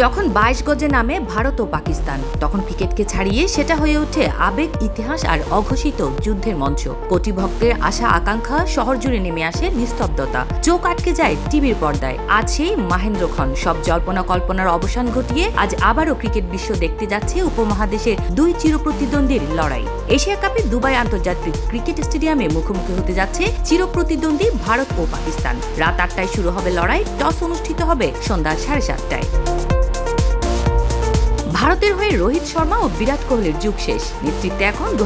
যখন বাইশ গজে নামে ভারত ও পাকিস্তান, তখন ক্রিকেটকে ছাড়িয়ে সেটা হয়ে ওঠে আবেগ, ইতিহাস আর অঘোষিত যুদ্ধের মঞ্চ। কোটি ভক্তের আশা, আকাঙ্ক্ষা শহর জুড়ে নেমে আসে নিস্তব্ধতা। চোখ আটকে যায় টিভির পর্দায়। আজ সেই মাহেন্দ্র খন। সব জল্পনা কল্পনার অবসান ঘটিয়ে আজ আবারও ক্রিকেট বিশ্ব দেখতে যাচ্ছে উপমহাদেশের দুই চিরপ্রতিদ্বন্দ্বীর লড়াই। এশিয়া কাপে দুবাই আন্তর্জাতিক ক্রিকেট স্টেডিয়ামে মুখোমুখি হতে যাচ্ছে চিরপ্রতিদ্বন্দ্বী ভারত ও পাকিস্তান। রাত আটটায় শুরু হবে লড়াই, টস অনুষ্ঠিত হবে সন্ধ্যা সাড়ে সাতটায়। ভারতের হয়ে রোহিত শর্মা ও বিরাট কোহলির যুগ শেষ। নেতৃত্বে এখন দু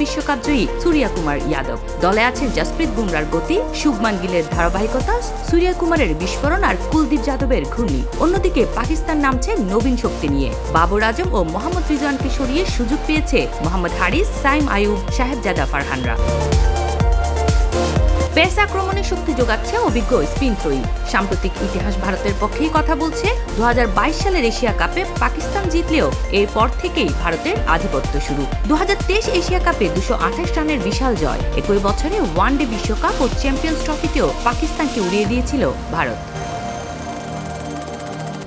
বিশ্বকাপ জয়ী সূর্যা কুমার যাদব দলে আছেন জসপ্রীত বুমরার গতি, শুভমান গিলের ধারাবাহিকতা, সূর্যা কুমারের বিস্ফোরণ আর কুলদীপ যাদবের ঘূর্ণি। অন্যদিকে পাকিস্তান নামছে নবীন শক্তি নিয়ে। বাবর আজম ও মোহাম্মদ রিজওয়ানকে সরিয়ে সুযোগ পেয়েছে মোহাম্মদ হারিস, সাইম আয়ুব সাহেবজাদা ফারহানরা। আক্রমণে শক্তি যোগাচ্ছে অভিজ্ঞ স্পিন ত্রয়ী সাম্প্রতিক ইতিহাস ভারতের পক্ষেই কথা বলছে দুই হাজার বাইশ সালের এশিয়া কাপে পাকিস্তান জিতলেও এরপর থেকেই ভারতের আধিপত্য শুরু। দু এশিয়া কাপে দুশো রানের বিশাল জয়। একই বছরে ওয়ানডে বিশ্বকাপ ও চ্যাম্পিয়ন্স ট্রফিতেও পাকিস্তানকে উড়িয়ে দিয়েছিল ভারত।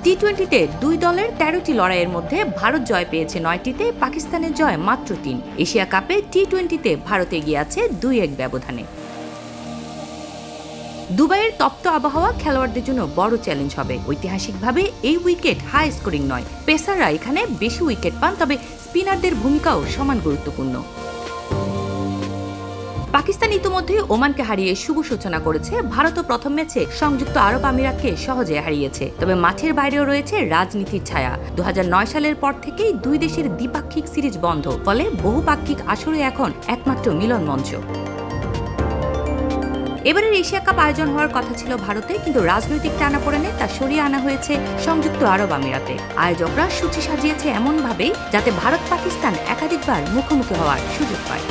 টি টোয়েন্টিতে দুই দলের তেরোটি লড়াইয়ের মধ্যে ভারত জয় পেয়েছে নয়টিতে, পাকিস্তানের জয় মাত্র তিন। এশিয়া কাপে টি টোয়েন্টিতে ভারত এগিয়ে আছে দুই এক ব্যবধানে। দুবাইয়ের তপ্ত আবহাওয়া খেলোয়াড়দের জন্য বড় চ্যালেঞ্জ হবে। ঐতিহাসিকভাবে এই উইকেট হাই স্কোরিং নয়। পেসাররা এখানে বেশি উইকেট পান, তবে স্পিনারদের ভূমিকাও সমান গুরুত্বপূর্ণ। পাকিস্তান ইতিমধ্যেই ওমানকে হারিয়ে শুভ সূচনা করেছে। ভারতও প্রথম ম্যাচে সংযুক্ত আরব আমিরাতকে সহজে হারিয়েছে। তবে মাঠের বাইরেও রয়েছে রাজনীতির ছায়া। দু হাজার নয় সালের পর থেকেই দুই দেশের দ্বিপাক্ষিক সিরিজ বন্ধ। ফলে বহুপাক্ষিক আসরে এখন একমাত্র মিলন মঞ্চ এবারের এশিয়া কাপ আয়োজন হওয়ার কথা ছিল ভারতে, কিন্তু রাজনৈতিক টানাপোড়েনে তা সরিয়ে আনা হয়েছে সংযুক্ত আরব আমিরাতে। আয়োজকরা সূচি সাজিয়েছে এমনভাবেই যাতে ভারত পাকিস্তান একাধিকবার মুখোমুখি হওয়ার সুযোগ পায়।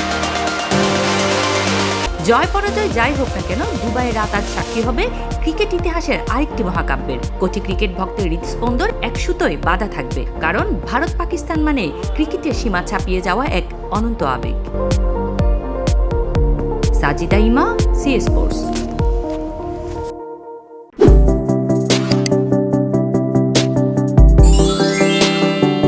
জয় পরাজয় যাই হোক না কেন, দুবাইয়ের রাত আজ সাক্ষী হবে ক্রিকেট ইতিহাসের আরেকটি মহাকাব্যের। কোটি ক্রিকেট ভক্তের হৃদস্পন্দন এক সুতোয় বাধা থাকবে, কারণ ভারত পাকিস্তান মানে ক্রিকেটের সীমা ছাপিয়ে যাওয়া এক অনন্ত আবেগ। সাজিদা ইমা সি স্পোর্টস।